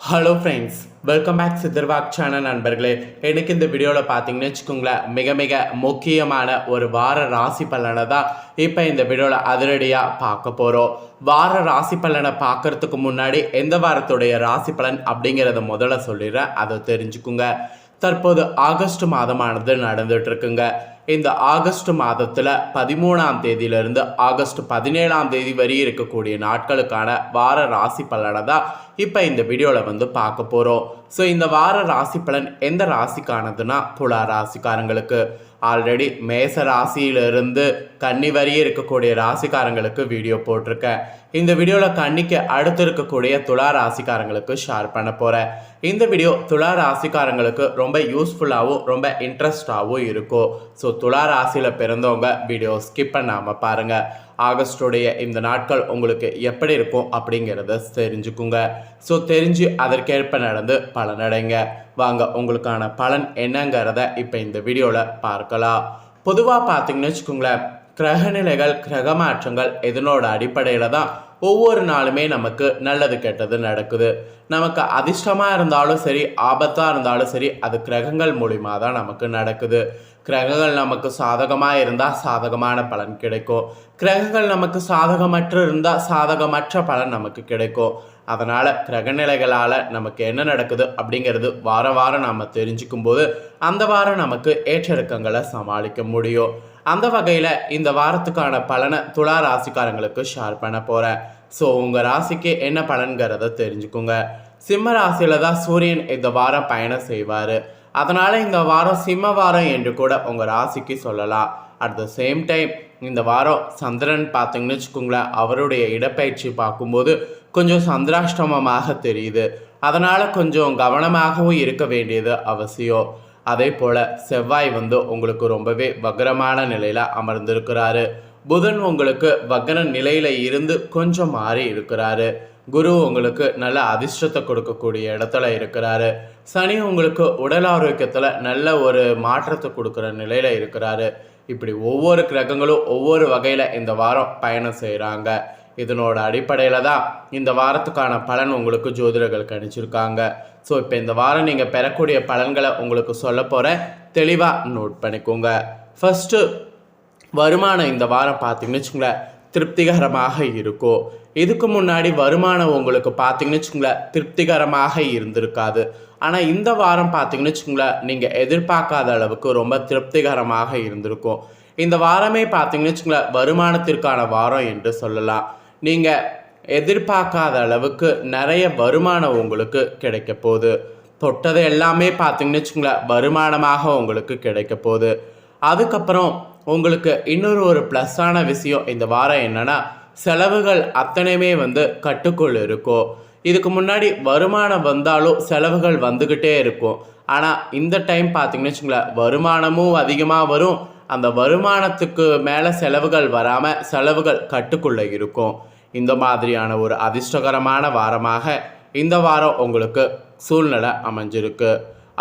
Hello friends welcome back சித்தர்வாக் channel நண்பர்களே. எனக்கு இந்த வீடியோவில் பார்த்தீங்கன்னு வச்சுக்கோங்களேன் மிக மிக முக்கியமான ஒரு வார ராசி பலனை தான் இப்போ இந்த வீடியோவில் அதிரடியாக பார்க்க போகிறோம் வார ராசி பலனை பார்க்கறதுக்கு முன்னாடி எந்த வாரத்துடைய ராசி பலன் அப்படிங்கிறத முதல்ல சொல்லிடுறேன். அதை தெரிஞ்சுக்குங்க. தற்போது ஆகஸ்ட் மாதமானது நடந்துட்டு இருக்குங்க இந்த ஆகஸ்ட் மாதத்தில் பதிமூணாம் தேதியிலிருந்து ஆகஸ்ட் பதினேழாம் தேதி வரை இருக்கக்கூடிய நாட்களுக்கான வார ராசி பலனை தான் இப்போ இந்த வீடியோவில் வந்து பார்க்க போகிறோம் ஸோ இந்த வார ராசி பலன் எந்த ராசிக்கானதுன்னா துலா ராசிக்காரங்களுக்கு. ஆல்ரெடி மேச ராசியிலிருந்து கன்னி வரையே இருக்கக்கூடிய ராசிக்காரங்களுக்கு வீடியோ போட்டிருக்கேன். இந்த வீடியோவில் கன்னிக்கு அடுத்து இருக்கக்கூடிய துலா ராசிக்காரங்களுக்கு ஷேர் பண்ண போகிறேன் இந்த வீடியோ துலா ராசிக்காரங்களுக்கு ரொம்ப யூஸ்ஃபுல்லாகவும் ரொம்ப இன்ட்ரெஸ்டாகவும் இருக்கும். ஸோ துலா ராசியில் பிறந்தவங்க வீடியோ ஸ்கிப் பண்ணாமல் பாருங்கள் ஆகஸ்டுடைய இந்த நாட்கள் உங்களுக்கு எப்படி இருக்கும் அப்படிங்கிறத தெரிஞ்சுக்குங்க. ஸோ தெரிஞ்சு அதற்கேற்ப நடந்து பலனடைங்க வாங்க உங்களுக்கான பலன் என்னங்கிறத இப்போ இந்த வீடியோவில் பார்க்கலாம். பொதுவாக பார்த்தீங்கன்னு வச்சுக்கோங்களேன் கிரகநிலைகள் கிரக மாற்றங்கள் இதனோட அடிப்படையில் தான் ஒவ்வொரு நாளுமே நமக்கு நல்லது கெட்டது நடக்குது. நமக்கு அதிர்ஷ்டமாக இருந்தாலும் சரி ஆபத்தாக இருந்தாலும் சரி அது கிரகங்கள் மூலிமா தான் நமக்கு நடக்குது. கிரகங்கள் நமக்கு சாதகமாக இருந்தால் சாதகமான பலன் கிடைக்கும். கிரகங்கள் நமக்கு சாதகமற்று இருந்தால் சாதகமற்ற பலன் நமக்கு கிடைக்கும். அதனால் கிரகநிலைகளால் நமக்கு என்ன நடக்குது அப்படிங்கிறது வார வாரம் நாம் தெரிஞ்சுக்கும் போது அந்த வாரம் நமக்கு ஏற்றிறக்கங்களை சமாளிக்க முடியும். அந்த வகையில் இந்த வாரத்துக்கான பலனை துலா ராசிக்காரங்களுக்கு ஷேர் பண்ண போகிறேன் ஸோ உங்கள் ராசிக்கு என்ன பலன்கிறத தெரிஞ்சுக்குங்க. சிம்ம ராசியில் தான் சூரியன் இந்த வாரம் பயணம் செய்வார். அதனால் இந்த வாரம் சிம்ம வாரம் என்று கூட உங்கள் ராசிக்கு சொல்லலாம். அட் த சேம் டைம் இந்த வாரம் சந்திரன் பார்த்தீங்கன்னு வச்சுக்கோங்களேன் அவருடைய இடப்பயிற்சி பார்க்கும்போது கொஞ்சம் சந்திராஷ்டமமாக தெரியுது. அதனால் கொஞ்சம் கவனமாகவும் இருக்க வேண்டியது அவசியம். அதே போல் செவ்வாய் வந்து உங்களுக்கு ரொம்பவே வக்ரமான நிலையில் அமர்ந்திருக்கிறாரு. புதன் உங்களுக்கு வக்ர நிலையில் இருந்து கொஞ்சம் மாறி இருக்கிறாரு. குரு உங்களுக்கு நல்ல அதிர்ஷ்டத்தை கொடுக்கக்கூடிய இடத்துல இருக்கிறாரு. சனி உங்களுக்கு உடல் ஆரோக்கியத்தில் நல்ல ஒரு மாற்றத்தை கொடுக்குற நிலையில் இருக்கிறாரு. இப்படி ஒவ்வொரு கிரகங்களும் ஒவ்வொரு வகையில் இந்த வாரம் பயணம் செய்கிறாங்க இதனோட அடிப்படையில் தான் இந்த வாரத்துக்கான பலன் உங்களுக்கு ஜோதிடர்கள் கணிச்சிருக்காங்க ஸோ இப்போ இந்த வாரம் நீங்கள் பெறக்கூடிய பலன்களை உங்களுக்கு சொல்ல போகிறேன் தெளிவாக நோட் பண்ணிக்கோங்க. ஃபஸ்ட்டு வருமானம் இந்த வாரம் பார்த்தீங்கன்னு வச்சுங்களேன் திருப்திகரமாக இருக்கும். இதுக்கு முன்னாடி வருமானம் உங்களுக்கு பார்த்தீங்கன்னு வச்சுங்களேன் திருப்திகரமாக இருந்திருக்காது. ஆனால் இந்த வாரம் பார்த்தீங்கன்னு வச்சுங்களேன் நீங்கள் எதிர்பார்க்காத அளவுக்கு ரொம்ப திருப்திகரமாக இருந்திருக்கும். இந்த வாரமே பார்த்தீங்கன்னு வச்சுங்களேன் வருமானத்திற்கான வாரம் என்று சொல்லலாம். நீங்கள் எதிர்பார்க்காத அளவுக்கு நிறைய வருமானம் உங்களுக்கு கிடைக்க போகுது. தொட்டது எல்லாமே பார்த்தீங்கன்னு வச்சுங்களேன் வருமானமாக உங்களுக்கு கிடைக்க போகுது. அதுக்கப்புறம் உங்களுக்கு இன்னொரு ஒரு ப்ளஸ்ஸான விஷயம் இந்த வாரம் என்னென்னா செலவுகள் அத்தனையுமே வந்து கட்டுக்குள் இருக்கும். இதுக்கு முன்னாடி வருமானம் வந்தாலும் செலவுகள் வந்துக்கிட்டே இருக்கும். ஆனால் இந்த டைம் பார்த்தீங்கன்னு வச்சுங்களேன் வருமானமும் அதிகமாக வரும். அந்த வருமானத்துக்கு மேலே செலவுகள் வராமல் செலவுகள் கட்டுக்குள்ளே இருக்கும். இந்த மாதிரியான ஒரு அதிர்ஷ்டகரமான வாரமாக இந்த வாரம் உங்களுக்கு சூழ்நிலை அமைஞ்சிருக்கு.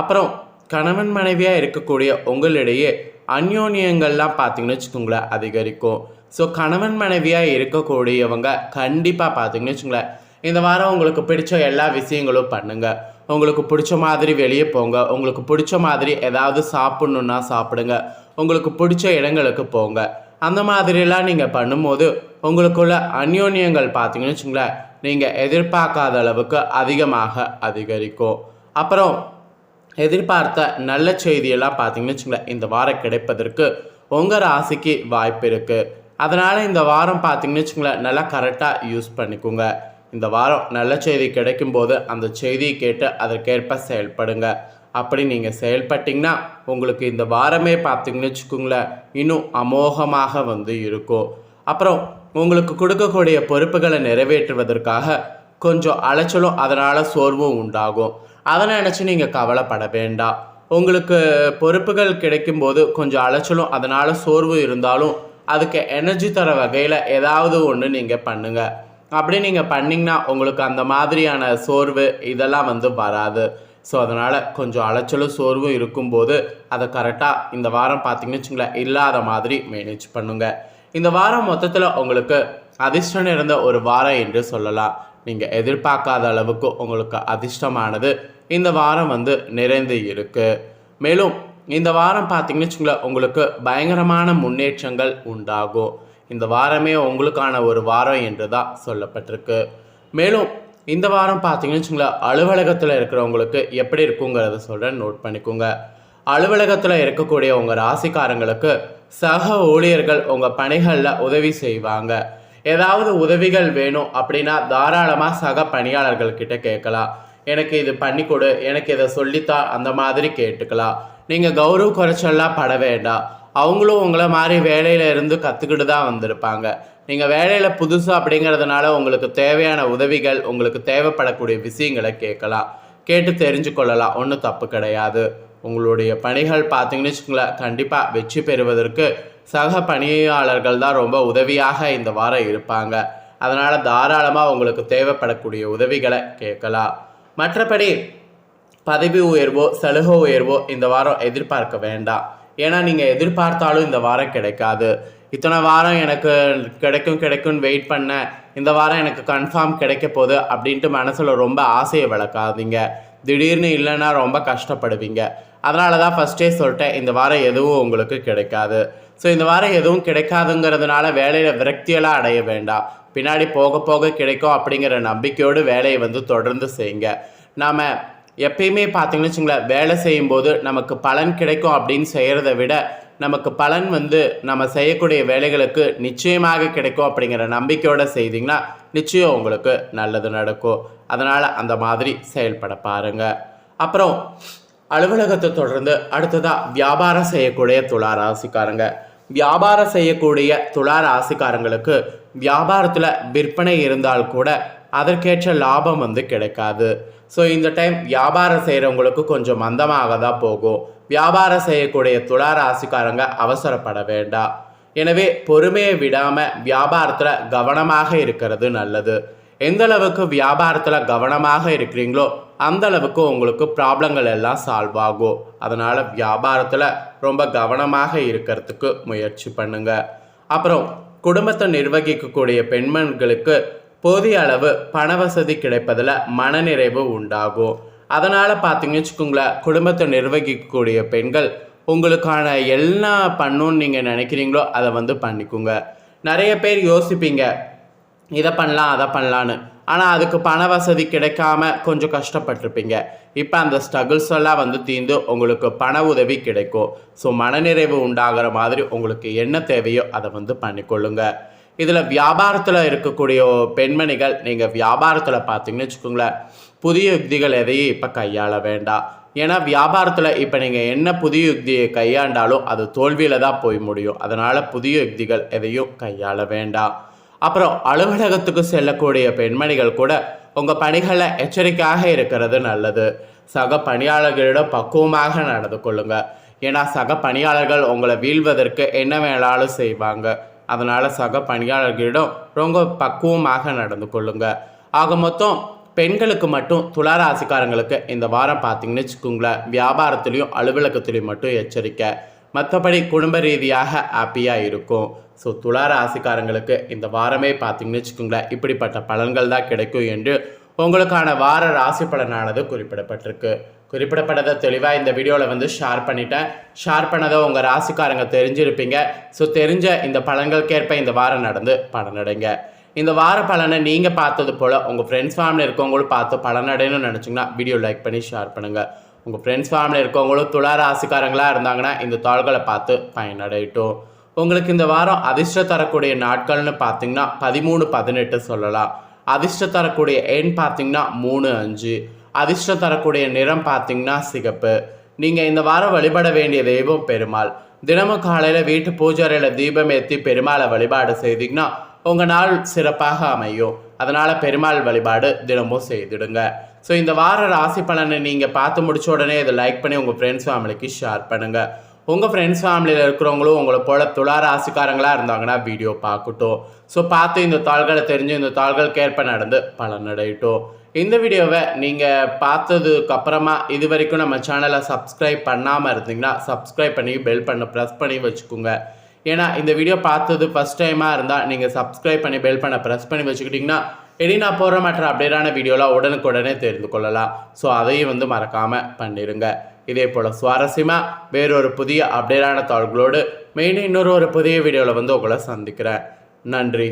அப்புறம் கணவன் மனைவியாக இருக்கக்கூடிய உங்களிடையே அந்யோன்யங்கள்லாம் பார்த்தீங்கன்னு வச்சுக்கோங்களேன் அதிகரிக்கும். ஸோ கணவன் மனைவியாக இருக்கக்கூடியவங்க கண்டிப்பாக பார்த்தீங்கன்னு வச்சுங்களேன் இந்த வாரம் உங்களுக்கு பிடிச்ச எல்லா விஷயங்களும் பண்ணுங்கள் உங்களுக்கு பிடிச்ச மாதிரி வெளியே போங்க. உங்களுக்கு பிடிச்ச மாதிரி ஏதாவது சாப்பிட்ணுன்னா சாப்பிடுங்க. உங்களுக்கு பிடிச்ச இடங்களுக்கு போங்க. அந்த மாதிரிலாம் நீங்கள் பண்ணும்போது உங்களுக்குள்ள அந்யோன்யங்கள் பார்த்தீங்கன்னு வச்சுங்களேன் நீங்கள் எதிர்பார்க்காத அளவுக்கு அதிகமாக அதிகரிக்கும். அப்புறம் எதிர்பார்த்த நல்ல செய்தியெல்லாம் பார்த்தீங்கன்னு வச்சுங்களேன் இந்த வாரம் கிடைப்பதற்கு உங்கள் ராசிக்கு வாய்ப்பு இருக்குது அதனால் இந்த வாரம் பார்த்தீங்கன்னு வச்சுங்களேன் நல்லா கரெக்டாக யூஸ் பண்ணிக்கோங்க. இந்த வாரம் நல்ல செய்தி கிடைக்கும்போது அந்த செய்தியை கேட்டு அதற்கேற்ப செயல்படுங்க. அப்படி நீங்கள் செயல்பட்டிங்கன்னா உங்களுக்கு இந்த வாரமே பார்த்தீங்கன்னு வச்சுக்கோங்களேன் இன்னும் அமோகமாக வந்து இருக்கும். அப்புறம் உங்களுக்கு கொடுக்கக்கூடிய பொறுப்புகளை நிறைவேற்றுவதற்காக கொஞ்சம் அலைச்சலும் அதனால் சோர்வும் உண்டாகும். அதை நினச்சி நீங்கள் கவலைப்பட வேண்டாம். உங்களுக்கு பொறுப்புகள் கிடைக்கும்போது கொஞ்சம் அலைச்சலும் அதனால் சோர்வு இருந்தாலும் அதுக்கு எனர்ஜி தர வகையில் ஏதாவது ஒன்று நீங்கள் பண்ணுங்கள் அப்படி நீங்கள் பண்ணிங்கன்னா உங்களுக்கு அந்த மாதிரியான சோர்வு இதெல்லாம் வந்து வராது. ஸோ அதனால் கொஞ்சம் அலைச்சலும் சோர்வும் இருக்கும்போது அதை கரெக்டாக இந்த வாரம் பார்த்தீங்கன்னு வச்சுங்களேன் இல்லாத மாதிரி மேனேஜ் பண்ணுங்கள் இந்த வாரம் மொத்தத்தில் உங்களுக்கு அதிர்ஷ்டம் இருந்த ஒரு வாரம் என்று சொல்லலாம். நீங்கள் எதிர்பார்க்காத அளவுக்கு உங்களுக்கு அதிர்ஷ்டமானது இந்த வாரம் வந்து நிறைந்து இருக்குது மேலும் இந்த வாரம் பார்த்தீங்கன்னு வச்சுங்களேன் உங்களுக்கு பயங்கரமான முன்னேற்றங்கள் உண்டாகும். இந்த வாரமே உங்களுக்கான ஒரு வாரம் என்று தான் சொல்லப்பட்டிருக்கு. மேலும் இந்த வாரம் பார்த்தீங்கன்னு வச்சுங்களேன் அலுவலகத்தில் இருக்கிறவங்களுக்கு எப்படி இருக்குங்கிறத சொல்கிறேன் நோட் பண்ணிக்கோங்க. அலுவலகத்தில் இருக்கக்கூடிய உங்கள் ராசிக்காரங்களுக்கு சக ஊழியர்கள் உங்கள் பணிகளில் உதவி செய்வாங்க. ஏதாவது உதவிகள் வேணும் அப்படின்னா தாராளமாக சக பணியாளர்கள்கிட்ட கேட்கலாம். எனக்கு இது பண்ணி கொடு எனக்கு இதை சொல்லித்தா அந்த மாதிரி கேட்டுக்கலாம். நீங்கள் கௌரவ குறைச்சல்லாம் பட வேண்டாம். அவங்களும் உங்களை மாதிரி வேலையில இருந்து கற்றுக்கிட்டு தான் வந்திருப்பாங்க. நீங்கள் வேலையில் புதுசு அப்படிங்கிறதுனால உங்களுக்கு தேவையான உதவிகள் உங்களுக்கு தேவைப்படக்கூடிய விஷயங்களை கேட்கலாம். கேட்டு தெரிஞ்சு கொள்ளலாம். ஒன்றும் தப்பு கிடையாது. உங்களுடைய பணிகள் பார்த்தீங்கன்னு வச்சுக்கோங்களேன் கண்டிப்பாக வெற்றி பெறுவதற்கு சக பணியாளர்கள் தான் ரொம்ப உதவியாக இந்த வாரம் இருப்பாங்க. அதனால் தாராளமாக உங்களுக்கு தேவைப்படக்கூடிய உதவிகளை கேட்கலாம். மற்றபடி பதவி உயர்வோ சலுகை உயர்வோ இந்த வாரம் எதிர்பார்க்க வேண்டாம். ஏன்னா நீங்கள் எதிர்பார்த்தாலும் இந்த வாரம் கிடைக்காது. இத்தனை வாரம் எனக்கு கிடைக்கும் கிடைக்கும்னு வெயிட் பண்ணேன் இந்த வாரம் எனக்கு கன்ஃபார்ம் கிடைக்க போகுது அப்படின்ட்டு மனசில் ரொம்ப ஆசையை வளர்க்காதீங்க. திடீர்னு இல்லைன்னா ரொம்ப கஷ்டப்படுவீங்க. அதனால தான் ஃபஸ்ட்டே சொல்லிட்டேன் இந்த வாரம் எதுவும் உங்களுக்கு கிடைக்காது. ஸோ இந்த வாரம் எதுவும் கிடைக்காதுங்கிறதுனால வேலையில் விரக்தியெல்லாம் அடைய வேண்டாம். பின்னாடி போக போக கிடைக்கும் அப்படிங்கிற நம்பிக்கையோடு வேலையை வந்து தொடர்ந்து செய்யுங்க. நாம் எப்பயுமே பார்த்தீங்கன்னு வச்சுங்களேன் வேலை செய்யும்போது நமக்கு பலன் கிடைக்கும் அப்படின்னு செய்கிறத விட நமக்கு பலன் வந்து நம்ம செய்யக்கூடிய வேலைகளுக்கு நிச்சயமாக கிடைக்கும் அப்படிங்கிற நம்பிக்கையோடு செய்தீங்கன்னா நிச்சயம் உங்களுக்கு நல்லது நடக்கும். அதனால் அந்த மாதிரி செயல்பட பாருங்கள் அப்புறம் அலுவலகத்தை தொடர்ந்து அடுத்ததாக வியாபாரம் செய்யக்கூடிய துலா ராசிக்காரங்க. வியாபாரம் செய்யக்கூடிய துலா ராசிக்காரங்களுக்கு வியாபாரத்தில் விற்பனை இருந்தால் கூட அதற்கேற்ற லாபம் வந்து கிடைக்காது. ஸோ இந்த டைம் வியாபாரம் செய்கிறவங்களுக்கு கொஞ்சம் மந்தமாக தான் போகும். வியாபாரம் செய்யக்கூடிய துலா ராசிக்காரங்க அவசரப்பட வேண்டாம் எனவே பொறுமையை விடாமல் வியாபாரத்தில் கவனமாக இருக்கிறது நல்லது. எந்த அளவுக்கு வியாபாரத்தில் கவனமாக இருக்கிறீங்களோ அந்த அளவுக்கு உங்களுக்கு ப்ராப்ளங்கள் எல்லாம் சால்வ் ஆகும். அதனால் வியாபாரத்தில் ரொம்ப கவனமாக இருக்கிறதுக்கு முயற்சி பண்ணுங்க. அப்புறம் குடும்பத்தை நிர்வகிக்கக்கூடிய பெண்மண்களுக்கு போதிய அளவு பண வசதி கிடைப்பதில் மனநிறைவு உண்டாகும். அதனால் பார்த்தீங்கன்னு வச்சுக்கோங்களேன் குடும்பத்தை நிர்வகிக்கக்கூடிய பெண்கள் உங்களுக்கான எல்லா பண்ணுன்னு நீங்கள் நினைக்கிறீங்களோ அதை வந்து பண்ணிக்கோங்க. நிறைய பேர் யோசிப்பீங்க இதை பண்ணலாம் அதை பண்ணலான்னு ஆனால் அதுக்கு பண வசதி கிடைக்காம கொஞ்சம் கஷ்டப்பட்டிருப்பீங்க. இப்போ அந்த ஸ்ட்ரகிள்ஸ் எல்லாம் வந்து தீர்ந்து உங்களுக்கு பண உதவி கிடைக்கும். ஸோ மனநிறைவு உண்டாகிற மாதிரி உங்களுக்கு என்ன தேவையோ அதை வந்து பண்ணிக்கொள்ளுங்கள் இதில் வியாபாரத்தில் இருக்கக்கூடிய பெண்மணிகள் நீங்கள் வியாபாரத்தில் பார்த்தீங்கன்னு வச்சுக்கோங்களேன் புதிய யுக்திகள் எதையும் இப்போ கையாள வேண்டாம். ஏன்னா வியாபாரத்தில் இப்போ நீங்கள் என்ன புதிய யுக்தியை கையாண்டாலும் அது தோல்வியில் தான் போய் முடியும். அதனால் புதிய யுக்திகள் எதையும் கையாள வேண்டாம். அப்புறம் அலுவலகத்துக்கு செல்லக்கூடிய பெண்மணிகள் கூட உங்கள் பணிகளில் எச்சரிக்கையாக இருக்கிறது நல்லது. சக பணியாளர்களிடம் பக்குவமாக நடந்து கொள்ளுங்கள் ஏன்னா சக பணியாளர்கள் உங்களை வீழ்வதற்கு என்ன வேணாலும் செய்வாங்க. அதனால் சக பணியாளர்களிடம் ரொம்ப பக்குவமாக நடந்து கொள்ளுங்க. ஆக மொத்தம் பெண்களுக்கு மட்டும் துளாராசிக்காரங்களுக்கு இந்த வாரம் பார்த்தீங்கன்னு வச்சுக்கோங்களேன் வியாபாரத்துலேயும் அலுவலகத்துலேயும் மட்டும் எச்சரிக்கை. மற்றபடி குடும்ப ரீதியாக ஹாப்பியாக இருக்கும். ஸோ துளார ராசிக்காரங்களுக்கு இந்த வாரமே பார்த்தீங்கன்னு வச்சுக்கோங்களேன் இப்படிப்பட்ட பலன்கள் தான் கிடைக்கும் என்று உங்களுக்கான வார ராசி பலனானது குறிப்பிடப்பட்டிருக்கு. குறிப்பிடப்பட்டதை தெளிவாக இந்த வீடியோவில் வந்து ஷேர் பண்ணிட்டேன். ஷேர் பண்ணதை உங்கள் ராசிக்காரங்க தெரிஞ்சிருப்பீங்க. ஸோ தெரிஞ்ச இந்த பலன்களுக்கேற்ப இந்த வாரம் நடந்து பலனடைங்க இந்த வார பலனை நீங்கள் பார்த்தது போல் உங்கள் ஃப்ரெண்ட்ஸ் ஃபேமிலி இருக்கவங்களும் பார்த்து பலனடையணும்னு நினச்சிங்கன்னா வீடியோ லைக் பண்ணி ஷேர் பண்ணுங்கள் உங்கள் ஃப்ரெண்ட்ஸ் ஃபேமிலி இருக்கவங்களும் துளா ராசிக்காரங்களாக இருந்தாங்கன்னா இந்த தாள்களை பார்த்து பயனடையட்டும். உங்களுக்கு இந்த வாரம் அதிர்ஷ்டம் தரக்கூடிய நாட்கள்னு பார்த்தீங்கன்னா பதிமூணு பதினெட்டு சொல்லலாம். அதிர்ஷ்டம் தரக்கூடிய எண் பார்த்தீங்கன்னா மூணு அஞ்சு. அதிர்ஷ்டம் தரக்கூடிய நிறம் பார்த்தீங்கன்னா சிகப்பு. நீங்கள் இந்த வாரம் வழிபட வேண்டிய தெய்வம் பெருமாள். தினமும் காலையில் வீட்டு பூஜைறையில் தீபம் ஏற்றி பெருமாளை வழிபாடு செய்தீங்கன்னா உங்கள் நாள் சிறப்பாக அமையும். அதனால் பெருமாள் வழிபாடு தினமும் செய்திடுங்க. ஸோ இந்த வார ராசி பலனை நீங்கள் பார்த்து முடிச்ச உடனே இதை லைக் பண்ணி உங்கள் ஃப்ரெண்ட்ஸ் ஃபேமிலிக்கு ஷேர் பண்ணுங்கள் உங்கள் ஃப்ரெண்ட்ஸ் ஃபேமிலியில் இருக்கிறவங்களும் உங்களை போல துளா ராசிக்காரங்களாக இருந்தாங்கன்னா வீடியோ பார்க்கட்டும். ஸோ பார்த்து இந்த தாள்களை தெரிஞ்சு இந்த தாள்களுக்கு ஏற்ப நடந்து பலனடையட்டும் இந்த வீடியோவை நீங்கள் பார்த்ததுக்கு அப்புறமா இது வரைக்கும் நம்ம சேனலை சப்ஸ்கிரைப் பண்ணாமல் இருந்தீங்கன்னா சப்ஸ்கிரைப் பண்ணி பெல் பண்ண ப்ரெஸ் பண்ணி வச்சுக்கோங்க. ஏன்னா இந்த வீடியோ பார்த்தது ஃபஸ்ட் டைமாக இருந்தால் நீங்கள் சப்ஸ்கிரைப் பண்ணி பெல் பண்ண ப்ரெஸ் பண்ணி வச்சுக்கிட்டிங்கன்னா இனி நான் போகிற மற்ற அப்டேட்டான வீடியோலாம் உடனுக்குடனே தெரிந்து கொள்ளலாம். ஸோ அதையும் வந்து மறக்காமல் பண்ணிடுங்க இதே போல் சுவாரஸ்யமாக வேறொரு புதிய அப்டேட்டான தாள்களோடு மெயினாக இன்னொரு ஒரு புதிய வீடியோவில் வந்து உங்களை சந்திக்கிறேன். நன்றி.